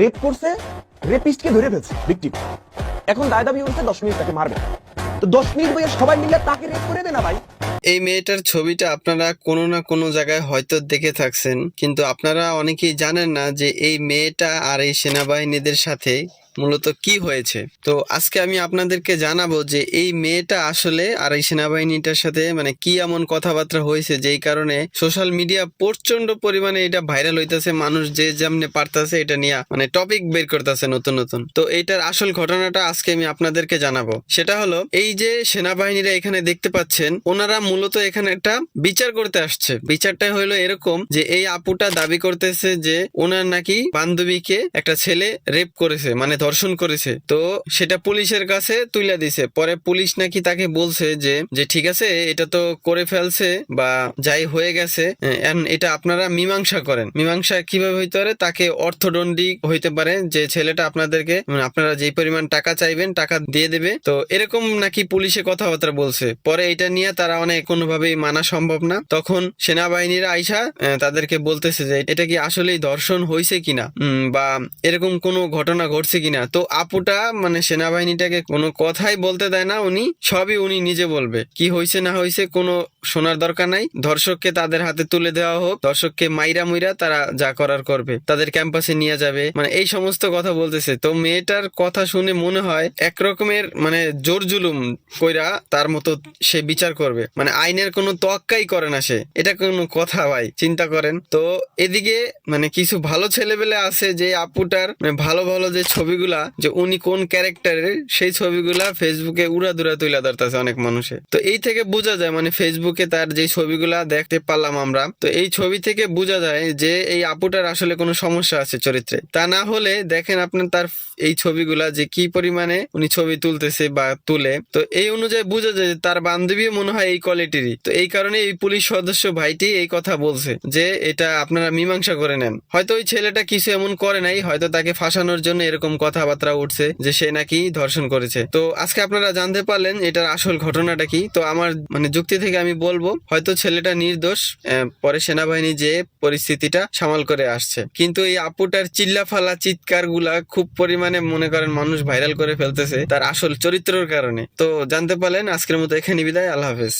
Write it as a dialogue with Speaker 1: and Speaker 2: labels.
Speaker 1: Rape করছে রেপিস্টকে ধরে ফেলছে ভিকটিম এখন দায় দাবি হচ্ছে দশ মিনিট তাকে মারবে। তো দশ মিনিট বইয়ে সবাই মিলে তাকে রেপ করে দে না ভাই।
Speaker 2: এই মেয়েটার ছবিটা আপনারা কোনো না কোনো জায়গায় হয়তো দেখে থাকছেন, কিন্তু আপনারা অনেকেই জানেন না যে এই মেয়েটা আর এই সেনাবাহিনীদের সাথে মূলত কি হয়েছে? তো আজকে আমি আপনাদেরকে জানাব যে এই মেয়েটা আসলে আর এই সেনাবাহিনীটার সাথে মানে কি এমন কথাবার্তা হয়েছে, যেই কারণে সোশ্যাল মিডিয়া প্রচণ্ড পরিমাণে এটা ভাইরাল হইতেছে, মানুষ যে যেমনে পারতাছে এটা নিয়ে মানে টপিক বের করতেছে নতুন নতুন। তো এইটার আসল ঘটনাটা আজকে আমি আপনাদেরকে জানাব। সেটা হলো, এই যে সেনাবাহিনীরা এখানে দেখতে পাচ্ছেন, ওনারা মূলত এখানে একটা বিচার করতে আসছে। বিচারটা হলো এরকম যে এই আপুটা দাবি করতেছে যে ওনার নাকি বান্ধবীকে একটা ছেলে রেপ করেছে মানে ধর্ষণ করেছে। তো সেটা পুলিশের কাছে তুলে দিছে। পরে পুলিশ নাকি তাকে বলছে যে যে ঠিক আছে, এটা তো করে ফেলছে বা যাই হয়ে গেছে এটা আপনারা মীমাংসা করেন। মীমাংসা কীভাবে হইতে পারে? তাকে অর্থদণ্ডী হইতে পারে যে ছেলেটা আপনাদেরকে মানে আপনারা যেই পরিমাণ টাকা চাইবেন, টাকা দিয়ে দেবে। তো এরকম নাকি পুলিশে কথাবার্তা বলছে। পরে এটা নিয়ে তারা অনেক কোনোভাবেই মানা সম্ভব না। তখন সেনাবাহিনীরা আইসা তাদেরকে বলতেছে যে, এটা কি আসলেই ধর্ষণ হয়েছে কিনা? বা এরকম কোনো ঘটনা ঘটছে কিনা? তো আপুটা মানে সেনাবাহিনীটাকে কোনো কথাই বলতে দেয় না, উনি সবই উনি নিজে বলবে। কি হয়েছে না হয়েছে কোনো শোনার দরকার নাই। ধর্ষককে তাদের হাতে তুলে দেওয়া হোক। ধর্ষককে মাইরা মুইরা তারা যা করার করবে। তাদের ক্যাম্পাসে নিয়ে যাবে। মানে এই সমস্ত কথা বলতেছে। তো মেয়েটার কথা শুনে মনে হয় একরকমের মানে জোর জুলুম কইরা তার মতো সে বিচার করবে। মানে আইনের কোনো তোয়াক্কাই করে না সে। এটা কোনো কথা ভাই, চিন্তা করেন। তো এদিকে মানে কিছু ভালো ছেলেবেলে আছে যে আপুটার মানে ভালো ভালো যে ছবিগুলা, যে উনি কোন ক্যারেক্টারের, সেই ছবিগুলা ফেসবুকে উড়াদুরা তুলে ধরতেছে অনেক মানুষে। তো এই থেকে বোঝা যায় মানে ফেসবুকে তার যে ছবিগুলা দেখতে পারলাম আমরা, তো এই ছবি থেকে বোঝা যায় যে এই আপুটার আসলে কোনো সমস্যা আছে চরিত্রে। তা না হলে দেখেন আপনার তার এই ছবিগুলা যে কি পরিমাণে উনি ছবি তুলতেছে বা তুলে, তো এই অনুযায়ী বোঝা যায় তার বান্ধবীও মনে হয় এই কোয়ালিটিরই। তো এই কারণে এই পুলিশ সদস্য ভাইটি এই কথা বলছে যে এটা আপনারা মীমাংসা করে নেন। হয়তো ওই ছেলেটা কিছু এমন করে নাই, হয়তো তাকে ফাঁসানোর জন্য এরকম কথাবার্তা উঠছে যে সে নাকি ধর্ষণ করেছে। তো আজকে আপনারা জানতে পারলেন এটার আসল ঘটনাটা কি। তো আমার মানে যুক্তি থেকে আমি বলব, হয়তো ছেলেটা নির্দোষ পরে সেনাবাহিনী যে পরিস্থিতিটা সামাল করে আসছে। কিন্তু এই আপুটার চিল্লা ফালা চিৎকারগুলা খুব পরিমাণে মনে করেন মানুষ ভাইরাল করে ফেলতেছে তার আসল চরিত্রের কারণে। তো জানতে পারলেন, আজকের মতো এখানে বিদায়, আল্লাহ হাফেজ।